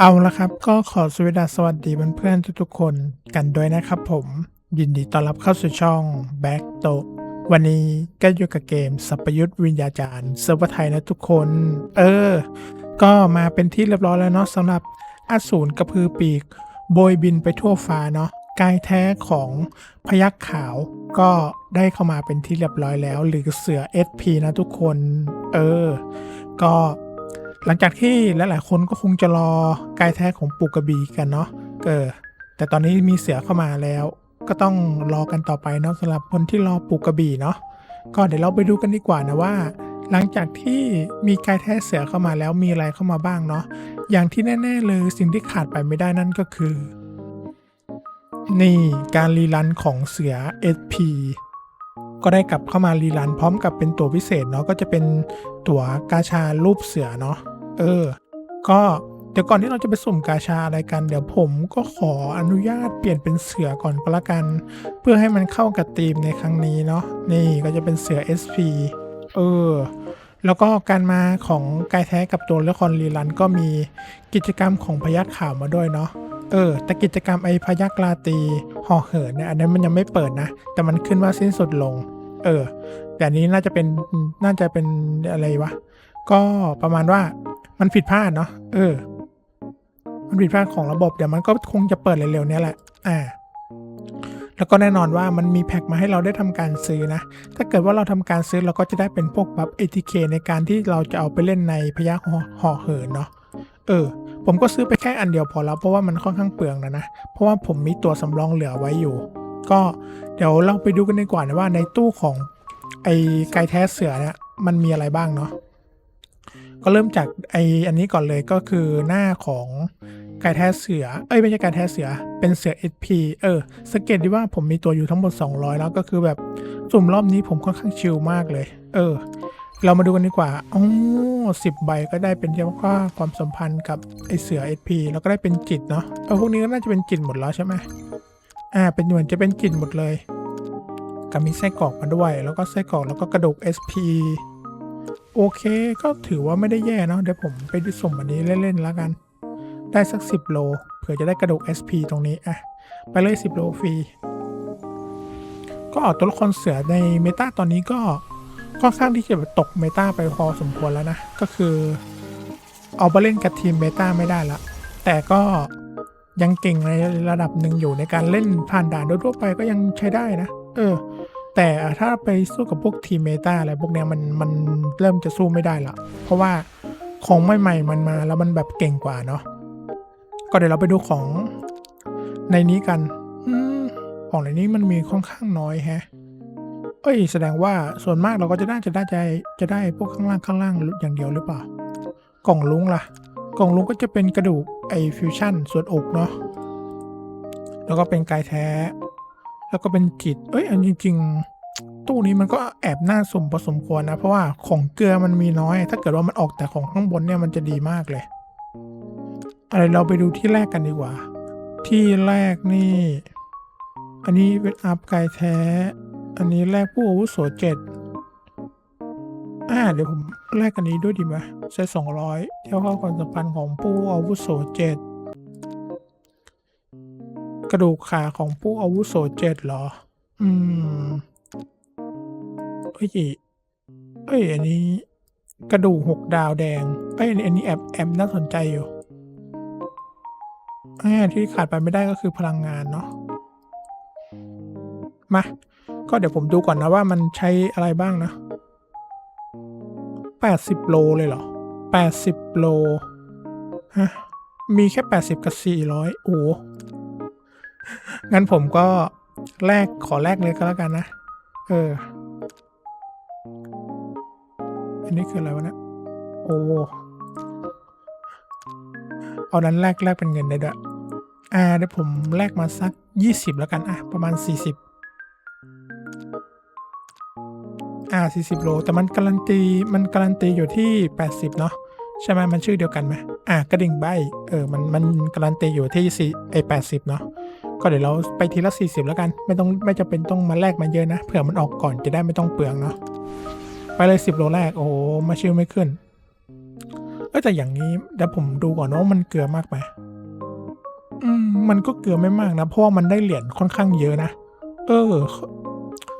เอาละครับก็ขอสวสดสวัสดีเพื่อนๆทุกๆคนกันด้วยนะครับผม ยินดีต้อนรับเข้าสู่ช่อง Back t o วันนี้ก็อยู่กับเกมสัพยุทธวิญญาจารย์เซิร์ฟเวอร์ไทยนะทุกคน เออ ก็มาเป็นที่เรียบร้อยแล้วเนาะสำหรับอสูรกระพือปีก โบยบินไปทั่วฟ้าเนาะกายแท้ของพยักขาวก็ได้เข้ามาเป็นที่เรียบร้อยแล้ว หรือเสือ SP นะทุกคน เออ ก็ หลังจากที่ลหลายๆคนก็คงจะรอกายแท้ของปูกระบีกันเนาะเออแต่ตอนนี้มีเสือเข้ามาแล้ว ก็ต้องรอกันต่อไปเนาะสำหรับคนที่รอปูกระบีเนาะก็เดี๋ยวเราไปดูกันดีกว่านะว่า หลังจากที่มีกายแท้เสือเข้ามาแล้วมีอะไรเข้ามาบ้างเนาะอย่างที่แน่ๆเลยสิ่งที่ขาดไปไม่ได้นั่นก็คือ นี่การรีรันของเสือ SP ก็ได้กลับเข้ามารีรันพร้อมกับเป็นตัวพิเศษเนาะก็จะเป็นตัวกาชารูปเสือเนาะ เออ ก็เดี๋ยวก่อนที่เราจะไปสุ่มกาชาอะไรกัน เดี๋ยวผมก็ขออนุญาตเปลี่ยนเป็นเสือก่อนก็แล้วกัน เพื่อให้มันเข้ากับธีมในครั้งนี้เนาะนี่ก็จะเป็นเสือ SP เออ แล้วก็การมาของกายแท้กับตัวละครรีรันก็มีกิจกรรมของพยัคฆ์ข่าวมาด้วยเนาะเออ แต่กิจกรรมไอพยักราตีห่อเหินเนี่ยอันนั้นมันยังไม่เปิดนะ แต่มันขึ้นว่าสิ้นสุดลง เออ แต่นนี้น่าจะเป็นน่าจะเป็นอะไรวะ ก็ประมาณว่า มันผิดพลาดเนาะเออ มันผิดพลาดของระบบเดี๋ยวมันก็คงจะเปิดเร็วๆนี้แหละ อ่า แล้วก็แน่นอนว่ามันมีแพ็กมาให้เราได้ทำการซื้อนะ ถ้าเกิดว่าเราทำการซื้อเราก็จะได้เป็นพวกแบบ ATK ในการที่เราจะเอาไปเล่นในพยักห่อเหินเนาะเออ ผมก็ซื้อไปแค่อันเดียวพอแล้ว เพราะว่ามันค่อนข้างเปลืองนะนะ เพราะว่าผมมีตัวสำรองเหลือไว้อยู่ ก็เดี๋ยวเราไปดูกันดีกว่านะว่าในตู้ของไอ้ไก่แท้เสือเนี่ยมันมีอะไรบ้างเนาะ ก็เริ่มจากไออันนี้ก่อนเลยก็คือหน้าของไก่แท้เสือ เอ้ยไม่ใช่ไก่แท้เสือ เป็นเสือ SP เออสังเกตดีว่าผมมีตัวอยู่ทั้งหมด 200 แล้วก็คือแบบสุ่มรอบนี้ผมค่อนข้างชิลมากเลย เออ เรามาดูกันดีกว่าอ๋อสิบใบก็ได้เป็นเรียกว่าความสัมพันธ์กับไอเสือ SP แล้วก็ได้เป็นจิตเนาะเออพวกนี้ก็น่าจะเป็นจิตหมดแล้วใช่ไหมอ่า เป็นเหมือนจะเป็นจิตหมดเลยก็มีไส้กรอกมาด้วย แล้วก็ไส้กรอกแล้วก็กระดูก SP โอเคก็ถือว่าไม่ได้แย่เนาะเดี๋ยวผมไปดูสุ่มอันนี้เล่นๆแล้วกัน ได้สัก 10 โล เผื่อจะได้กระดูก SP ตรงนี้อะไปเลย 10 โลฟรีก็ตัวละครเสือในเมตาตอนนี้ก็ค่อนข้างที่จะตกเมตาไปพอสมควรแล้วนะ ก็คือเอาไปเล่นกับทีมเมตาไม่ได้ละ แต่ก็ยังเก่งในระดับหนึ่งอยู่ในการเล่นผ่านด่านโดยทั่วไปก็ยังใช้ได้นะ เออ แต่ถ้าไปสู้กับพวกทีเมตาอะไรพวกเนี้ยมันมันเริ่มจะสู้ไม่ได้ละเพราะว่าของใหม่ๆมันมาแล้วมันแบบเก่งกว่าเนาะก็เดี๋ยวเราไปดูของในนี้กันอของในนี้มันมีค่อนข้างน้อยแฮะเอ้ยแสดงว่าส่วนมากเราก็จะน่าจะได้ใจจะได้พวกข้างล่างข้างล่างอย่างเดียวหรือเปล่า กล่องลุงล่ะ กล่องลุงก็จะเป็นกระดูกไอฟิวชั่นส่วนอกเนาะแล้วก็เป็นกายแท้ แล้วก็เป็นจิต เอ้ยอันจริง ๆ ตู้นี้มันก็แอบน่าสมพอสมควรนะ เพราะว่าของเกลือมันมีน้อย ถ้าเกิดว่ามันออกแต่ของข้างบนเนี่ยมันจะดีมากเลยอะไรเราไปดูที่แรกกันดีกว่า ที่แรกนี่ อันนี้เป็นอัพกายแท้ อันนี้แลกผู้อาวุโสเจ็ดอ่าเดี๋ยวผมแลกกันนี้ด้วยดีไหมใช้สองร้อยเท่าเข้าความสัมพันธ์ของผู้อาวุโสเจ็ด กระดูกขาของผู้อาวุโสเจ็ดเหรอ อืมเอ้ยเอ้ย อันนี้ กระดูกหกดาวแดง เอ้ย อันนี้แอบแอบน่าสนใจอยู่อ่ที่ขาดไปไม่ได้ก็คือพลังงานเนาะ มา ก็เดี๋ยวผมดูก่อนนะว่ามันใช้อะไรบ้างนะ 80 โลเลยเหรอ 80 โล ฮะ มีแค่ 80 กับ 400 โอ้ งั้นผมก็แลกขอแลกเลยก็แล้วกันนะ เออ อันนี้คืออะไรวะเนะโอ้เอานั้นแลกแลกเป็นเงินได้ด้วยอ่าเดี๋ยวผมแลกมาสัก 20 แล้วกันอะประมาณ 40 อ่า 40 โล แต่มันการันตีมันการันตีอยู่ที่ 80 เนาะใช่ไหมมันชื่อเดียวกันไหมอ่ากระดิ่งใบเออมันมันการันตีอยู่ที่สี่ไอ80เนาะ ก็เดี๋ยวเราไปทีละ 40 แล้วกัน ไม่ต้องไม่จำเป็นต้องมาแลกมาเยอะนะ เผื่อมันออกก่อนจะได้ไม่ต้องเปลืองเนาะ ไปเลย 10 โลแรก โอ้มาชื่อไม่ขึ้น เออแต่อย่างนี้เดี๋ยวผมดูก่อนว่ามันเกลือมากไหมอืม มันก็เกลือไม่มากนะ เพราะว่ามันได้เหรียญค่อนข้างเยอะนะ เออ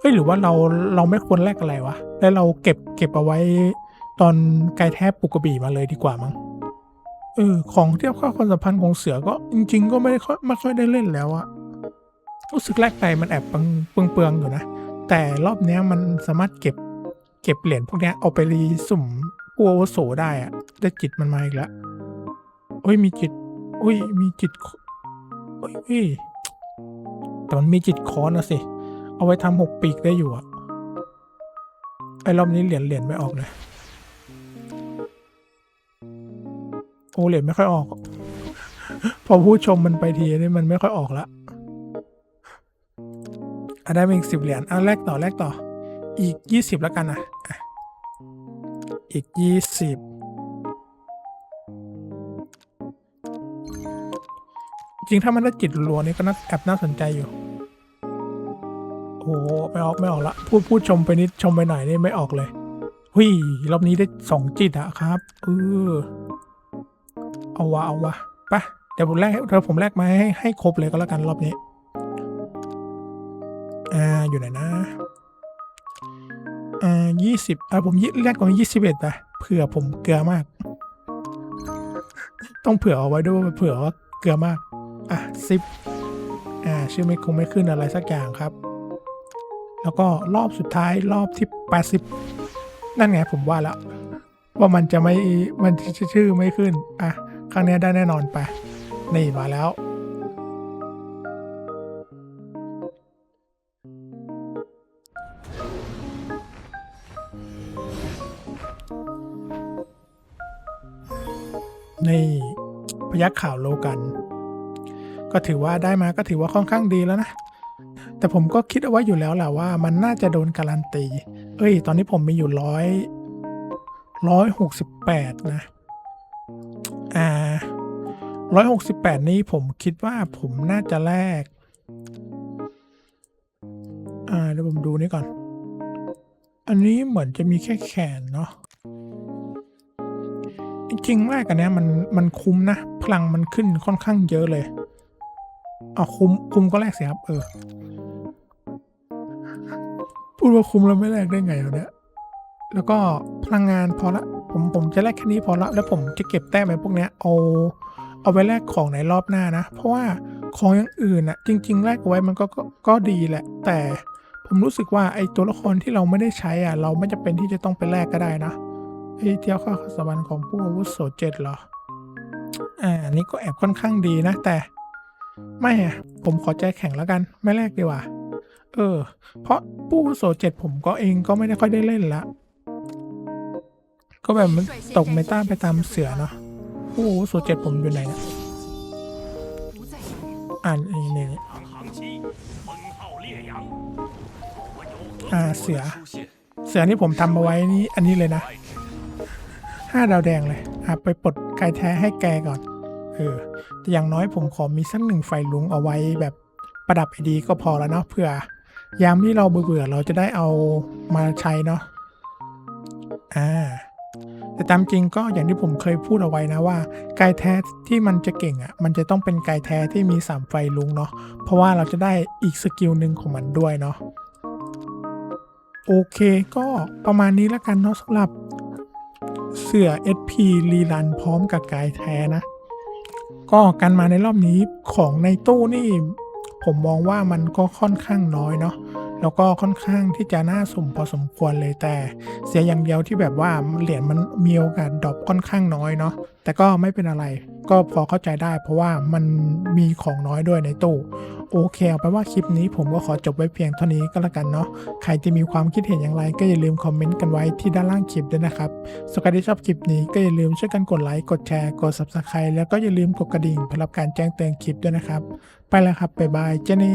เฮ้ยหรือว่าเราเราไม่ควรแลกอะไรวะ แล้วเราเก็บเก็บเอาไว้ตอนไกลแทบปุกกระบี่มาเลยดีกว่ามั้ง เออของเทียบค่าความสัมพันธ์ของเสือก็จริง ๆ ก็ไม่ได้ค่อยไม่ค่อยได้เล่นแล้วอะรู้สึกแลกไปมันแอบเปลืองเปืองๆอยู่นะ แต่รอบเนี้ยมันสามารถเก็บเก็บเหรียญพวกเนี้ยเอาไปรีสุ่มผู้อาวุโสได้อะได้จิตมันมาอีกแล้วเฮ้ยมีจิตอุ้ยมีจิตเฮ้ยแต่มันมีจิตคอนนะสิ เอาไว้ทำหกปีกได้อยู่อะไอ้รอบนี้เหรียญเหรียญไม่ออกเลย โอเหรียญไม่ค่อยออก พอผู้ชมมันไปทีนี่มันไม่ค่อยออกละอะได้มาอีกสิบเหรียญอะแลกต่อแลกต่อ อีกยี่สิบแล้วกันนะอีกยี่สิบจริงถ้ามันได้จิตรัวนี่ก็น่าแอบน่าสนใจอยู่โอ้โหไม่ออกไม่ออกละพูดพูดชมไปนิดชมไปหน่อยนี่ไม่ออกเลยหุยรอบนี้ได้สองจิตอะครับเออ เอาวะเอาวะปะเดี๋ยวผมแลกเธอผมแลกมาให้ให้ครบเลยก็แล้วกันรอบนี้ อ่า อยู่ไหนนะ อ่ายี่สิบอ่าผมยี่แรกกว่ายี่สิบเอ็ดไปเผื่อผมเกลือมาก ต้องเผื่อเอาไว้ด้วยเผื่อว่าเกลือมาก อะสิบอ่า ชื่อไม่คงไม่ขึ้นอะไรสักอย่างครับ แล้วก็รอบสุดท้ายรอบที่แปดสิบนั่นไงผมว่าแล้วว่ามันจะไม่ มันชื่อไม่ขึ้น อะ ครั้งนี้ได้แน่นอนไป นี่มาแล้ว นี่พยักข่าวโลกัน ก็ถือว่าได้มาก็ถือว่าค่อนข้างดีแล้วนะแต่ผมก็คิดเอาไว้อยู่แล้วแหละว่ามันน่าจะโดนการันตี เอ้ย ตอนนี้ผมมีอยู่ร้อยร้อยหกสิบแปดนะ อ่าร้อยหกสิบแปดนี้ผมคิดว่าผมน่าจะแลกอ่าเดี๋ยวผมดูนี่ก่อน อันนี้เหมือนจะมีแค่แขนเนาะจริงแรกอันเนี้ยมันมันคุ้มนะ พลังมันขึ้นค่อนข้างเยอะเลย เอาคุ้มคุ้มก็แลกสิครับ เออ พูดว่าคุ้มแล้วไม่แลกได้ไงวะเนี่ยแล้วก็พลังงานพอละ ผมผมจะแลกแค่นี้พอละแล้วผมจะเก็บแต้มไอ้พวกเนี้ยเอาเอาไว้แลกของในรอบหน้านะ เพราะว่าของอย่างอื่นอะจริง ๆ แลกไว้มันก็ก็ก็ดีแหละ แต่ผมรู้สึกว่าไอ้ตัวละครที่เราไม่ได้ใช้อะ เราไม่จำเป็นที่จะต้องไปแลกก็ได้นะไอ้เที่ยวข้าสวรรค์ของผู้อาวุโสเจ็ดเหรออ่านนี้ก็แอบค่อนข้างดีนะ แต่ ไม่อะผมขอใจแข็งแล้วกัน ไม่แลกดีกว่า เออ เพราะผู้อาวุโสเจ็ดผมก็เองก็ไม่ได้ค่อยได้เล่นละ ก็แบบมันตกเมตาไปตามเสือเนาะโอ้โหสูตรเจ็ดผมอยู่ไหนนะอ่านอีนี่อ่าเสือ เสือนี่ผมทำมาไว้นี่อันนี้เลยนะห้าดาวแดงเลยอะไปปลดกายแท้ให้แกก่อนเออแต่อย่างน้อยผมขอมีสักหนึ่งไฟลุงเอาไว้แบบประดับไอดีก็พอแล้วเนาะเผื่อยามที่เราเบื่อเราจะได้เอามาใช้เนาะอ่า แต่ตามจริงก็อย่างที่ผมเคยพูดเอาไว้นะว่า ไก่แท้ที่มันจะเก่งอะ่ะ มันจะต้องเป็นไก่แท้ที่มีสามไฟลุงเนาะ เพราะว่าเราจะได้อีกสกิลหนึ่งของมันด้วยเนาะ โอเคก็ประมาณนี้ล้วกันเนาะสำหรับเสือ SP รีรันพร้อมกับกายแท้นะ ก็การมาในรอบนี้ของในตู้นี่ ผมมองว่ามันก็ค่อนข้างน้อยเนาะ แล้วก็ค่อนข้างที่จะน่าสมพอสมควรเลยแต่ เสียอย่างเดียวที่แบบว่าเหรียญมันมีโอกาสดรอปค่อนข้างน้อยเนาะแต่ก็ไม่เป็นอะไรก็พอเข้าใจได้ เพราะว่ามันมีของน้อยด้วยในตู้โอเคเอาไปนว่าคลิปนี้ผมก็ขอจบไว้เพียงเท่านี้ก็แล้วกันเนาะใครจะมีความคิดเห็นอย่างไร ก็อย่าลืมคอมเมนต์กันไว้ที่ด้านล่างคลิปด้วยนะครับสำหรับใครที่ชอบคลิปนี้ก็อย่าลืมช่วยกันกดไลค์กดแชร์กด subscribe แล้วก็อย่าลืมกดกระดิ่งเพื่อรับการแจ้งเตือนคลิปด้วยนะครับ ไปแล้วครับบ๊ายบายเจเน่